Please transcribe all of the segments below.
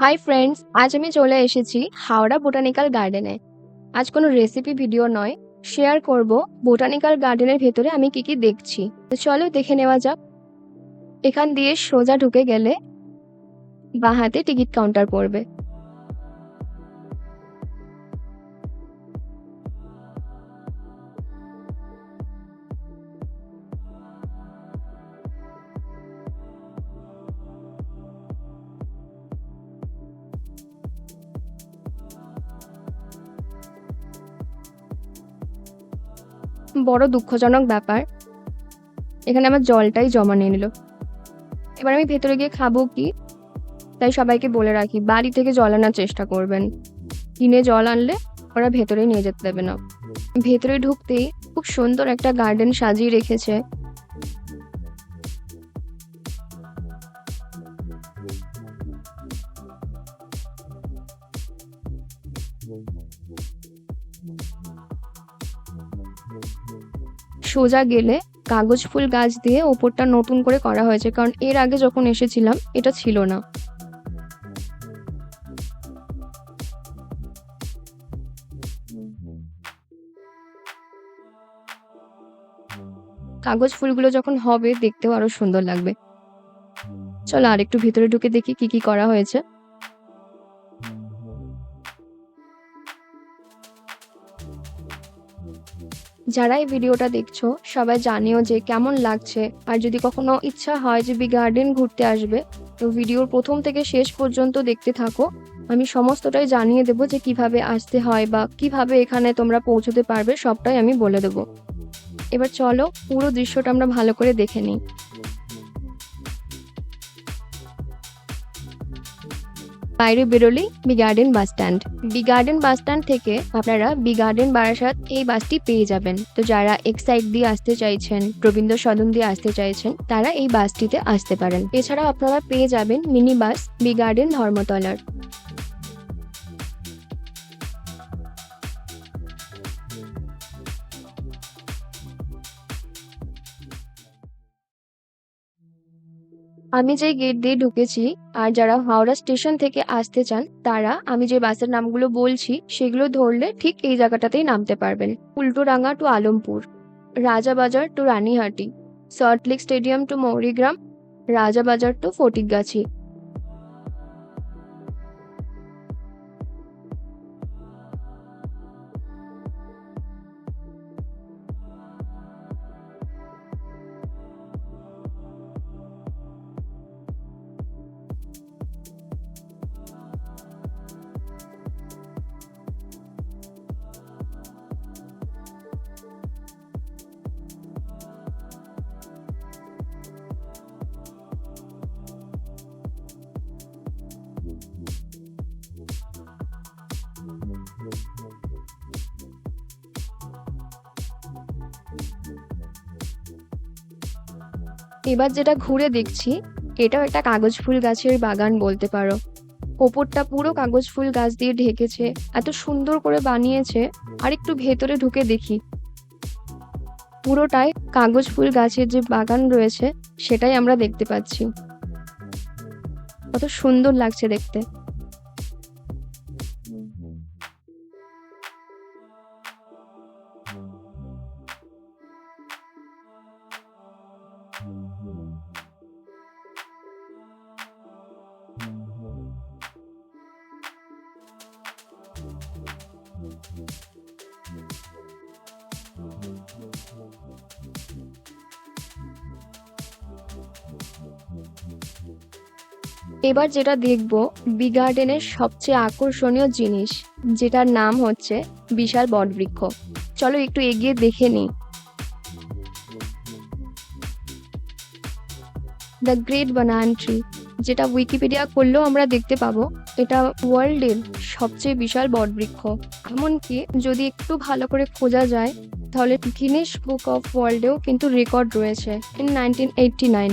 Hi friends আজ আমি চলে এসেছি হাওড়া বোটানিক্যাল গার্ডেনে। আজ কোনো রেসিপি ভিডিও নয়। শেয়ার করব বোটানিক্যাল গার্ডেনের ভেতরে আমি কি কি দেখছি। তো চলো দেখে নেওয়া যাক। এখান দিয়ে সোজা ঢুকে গেলে বাঁ হাতে টিকিট কাউন্টার পড়বে। বড় দুঃখজনক ব্যাপার। এখানে আমার জলটাই জমা নিয়ে নিল। এবার আমি ভেতরে গিয়ে খাব কি? তাই সবাইকে বলে রাখি, বাড়ি থেকে জল আনার চেষ্টা করবেন। কিনে জল আনলে ওরা ভেতরে নিয়ে যেতে দেবে না। ভেতরে ঢুকতেই খুব সুন্দর একটা গার্ডেন সাজিয়ে রেখেছে। সোজা গেলে কাগজ ফুল গাছ দিয়ে ওপরটা নতুন করে করা হয়েছে, কারণ এর আগে যখন এসেছিলাম, এটা ছিল না। কাগজ ফুলগুলো যখন হবে, দেখতেও আরও সুন্দর লাগবে। চলো আর একটু ভিতরে ঢুকে দেখি কি কি করা হয়েছে। যারা এই ভিডিওটা দেখছ, সবাই জানিও যে কেমন লাগছে। আর যদি কখনো ইচ্ছা হয় যে বি গার্ডেন ঘুরতে আসবে, তো ভিডিওর প্রথম থেকে শেষ পর্যন্ত দেখতে থাকো। আমি সমস্তটাই জানিয়ে দেবো যে কীভাবে আসতে হয় বা কীভাবে এখানে তোমরা পৌঁছতে পারবে, সবটাই আমি বলে দেবো। এবার চলো পুরো দৃশ্যটা আমরা ভালো করে দেখে নিই। বাইরে বেরোলেই B garden bus stand B garden bus stand থেকে আপনারা বি গার্ডেন বারাসাত এই বাসটি পেয়ে যাবেন। তো যারা এক্সাইড দিয়ে আসতে চাইছেন, রবীন্দ্র সদন দিয়ে আসতে চাইছেন, তারা এই বাসটিতে আসতে পারেন। এছাড়াও আপনারা পেয়ে যাবেন মিনি বাস বি গার্ডেন ধর্মতলার। আমি যে গেট দিয়ে ঢুকেছি, আর যারা হাওড়া স্টেশন থেকে আসতে চান, তারা আমি যে বাসের নামগুলো বলছি, সেগুলো ধরলে ঠিক এই জায়গাটাতেই নামতে পারবেন। Ultadanga to Alampur, Rajabazar to Ranihati Salt Lake stadium to Mourigram, Rajabazar to Fatikgachhi. এবার যেটা ঘুরে দেখছি, এটাও একটা কাগজ ফুল গাছের বাগান বলতে পারো। ওপরটা পুরো কাগজ ফুল গাছ দিয়ে ঢেকেছে, এত সুন্দর করে বানিয়েছে, আর একটু ভেতরে ঢুকে দেখি। পুরোটাই কাগজ ফুল গাছের যে বাগান রয়েছে, সেটাই আমরা দেখতে পাচ্ছি। কত সুন্দর লাগছে দেখতে। এবার যেটা দেখব, বি গার্ডেনের সবচেয়ে আকর্ষণীয় জিনিস, যেটার নাম হচ্ছে বিশাল বটবৃক্ষ। চলো একটু এগিয়ে দেখে নিই। দ্য গ্রেট বানান ট্রি যেটা উইকিপিডিয়া করলেও আমরা দেখতে পাবো, এটা ওয়ার্ল্ডের সবচেয়ে বিশাল বটবৃক্ষ। এমনকি যদি একটু ভালো করে খোঁজা যায়, তাহলে গিনেস বুক অফ ওয়ার্ল্ডেও কিন্তু রেকর্ড রয়েছে ইন নাইনটিন এইটটি নাইন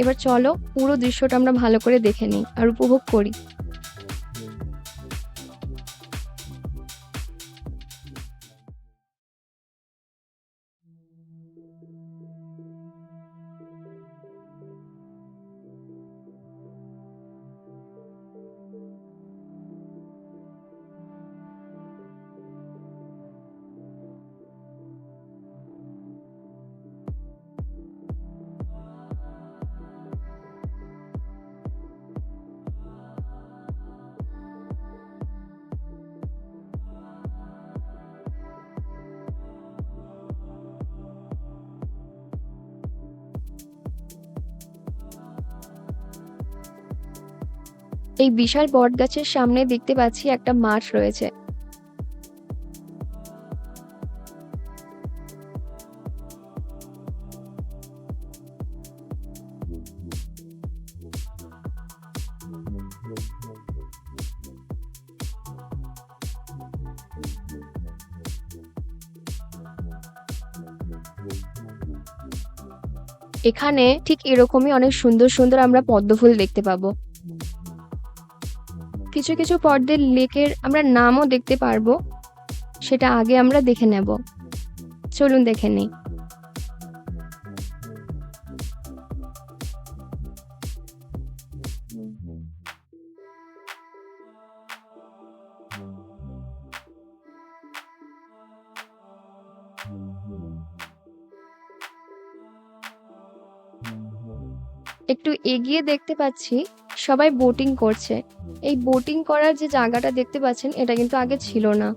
এবার চলো পুরো দৃশ্যটা আমরা ভালো করে দেখে নিই আর উপভোগ করি। এই বিশাল বট গাছের সামনে দেখতে পাচ্ছি একটা মাঠ রয়েছে। এখানে ঠিক এরকমই অনেক সুন্দর সুন্দর আমরা পদ্ম ফুল দেখতে পাবো। কিছু কিছু পর্দের লেকের আমরা নামও দেখতে পারব। সেটা আগে আমরা দেখে নেব। চলুন দেখে নিই। একটু এগিয়ে দেখতে পাচ্ছি। সবাই বোটিং করছে। এই বোটিং করার যে জায়গাটা দেখতে পাচ্ছেন এটা কিন্তু আগে ছিল না।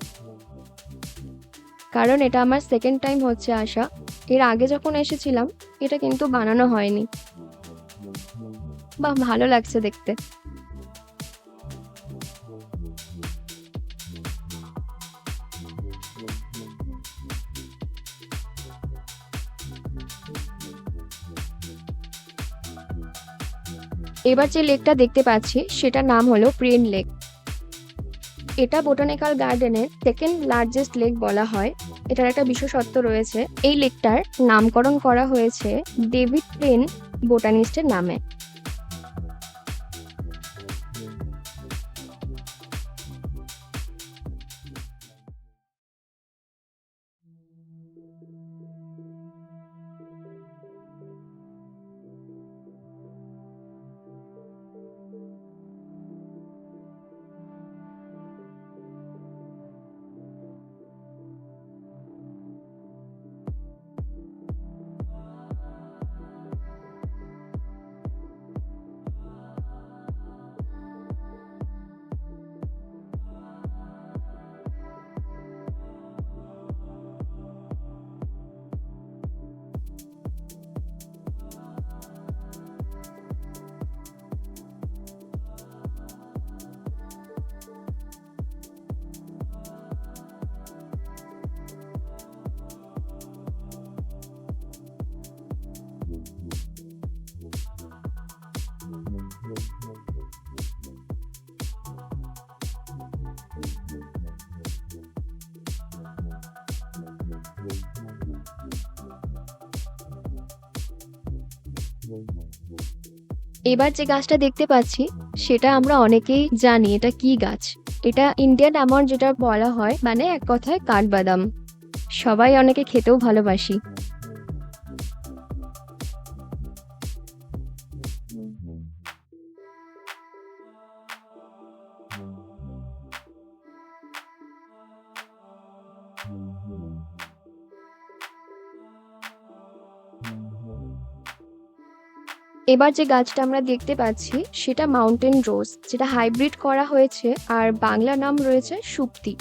কারণ এটা আমার সেকেন্ড টাইম হচ্ছে আসা। এর আগে যখন এসেছিলাম এটা কিন্তু বানানো হয়নি। বা ভালো লাগছে দেখতে। এবার যে লেকটা দেখতে পাচ্ছি, সেটার নাম হলো প্রেন লেক। এটা বোটানিক্যাল গার্ডেনের সেকেন্ড লার্জেস্ট লেক বলা হয়। এটার একটা বিশেষত্ব রয়েছে। এই লেকটার নামকরণ করা হয়েছে ডেভিড প্লেন বোটানিস্টের নামে। এবার যে গাছটা দেখতে পাচ্ছি, সেটা আমরা অনেকেই জানি এটা কি গাছ। এটা ইন্ডিয়ান আমন্ড যেটা বলা হয় মানে এক কথায় কাঠবাদাম। সবাই অনেকে খেতেও ভালোবাসি। এবার যে গাছটা আমরা দেখতে পাচ্ছি, সেটা মাউন্টেন রোজ যেটা হাইব্রিড করা হয়েছে, আর বাংলা নাম রয়েছে সুপ্তি।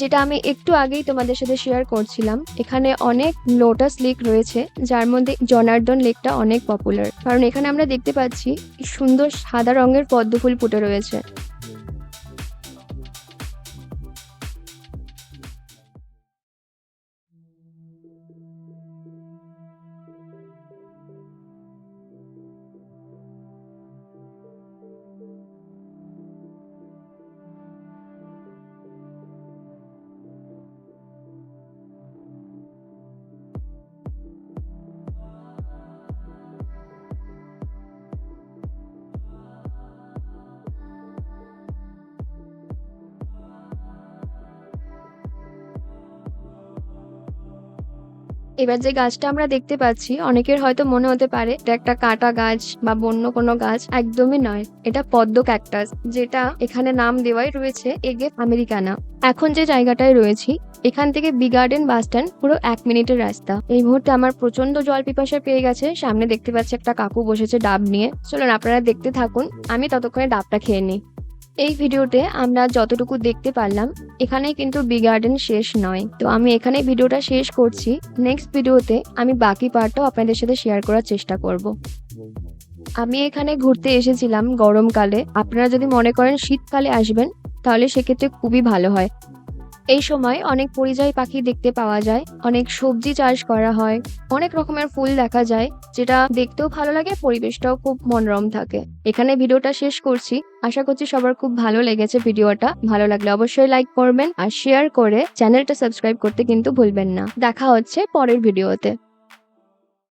যেটা আমি একটু আগেই তোমাদের সাথে শেয়ার করছিলাম, এখানে অনেক লোটাস লেক রয়েছে, যার মধ্যে জনার্দন লেকটা অনেক পপুলার কারণ এখানে আমরা দেখতে পাচ্ছি সুন্দর সাদা রঙের পদ্ম ফুল ফুটে রয়েছে। এবার যে গাছটা আমরা দেখতে পাচ্ছি, অনেকের হয়তো মনে হতে পারে এটা একটা কাটা গাছ বা বন্য কোনো গাছ, একদমই নয়। এটা পদ্ম ক্যাকটাস যেটা এখানে নাম দেওয়াই রয়েছে এগে আমেরিকানা। এখন যে জায়গাটায় রয়েছি, এখান থেকে বি গার্ডেন বাস স্ট্যান্ড পুরো এক মিনিটের রাস্তা। এই মুহূর্তে আমার প্রচণ্ড জল পিপাসা পেয়ে গেছে, সামনে দেখতে পাচ্ছি একটা কাকু বসেছে ডাব নিয়ে। চলুন, আপনারা দেখতে থাকুন, আমি ততক্ষণে ডাবটা খেয়ে নিই। এই ভিডিওতে আমরা যতটুকু দেখতে পারলাম এখানে কিন্তু বি গার্ডেন শেষ নয়। তো আমি এখানে ভিডিওটা শেষ করছি। নেক্সট ভিডিওতে আমি বাকি পার্টটাও আপনাদের সাথে শেয়ার করার চেষ্টা করব। আমি এখানে ঘুরতে এসেছিলাম গরমকালে। আপনারা যদি মনে করেন শীতকালে আসবেন, তাহলে সেক্ষেত্রে খুবই ভালো হয়। এই সময় অনেক পরিযায়ী পাখি দেখতে পাওয়া যায়, অনেক সবজি চাষ করা হয়, অনেক রকমের ফুল দেখা যায়, যেটা দেখতেও ভালো লাগে, পরিবেশটাও খুব মনোরম থাকে। এখানে ভিডিওটা শেষ করছি, আশা করছি সবার খুব ভালো লেগেছে ভিডিওটা, ভালো লাগলে অবশ্যই লাইক করবেন আর শেয়ার করে চ্যানেলটা সাবস্ক্রাইব করতে কিন্তু ভুলবেন না। দেখা হচ্ছে পরের ভিডিওতে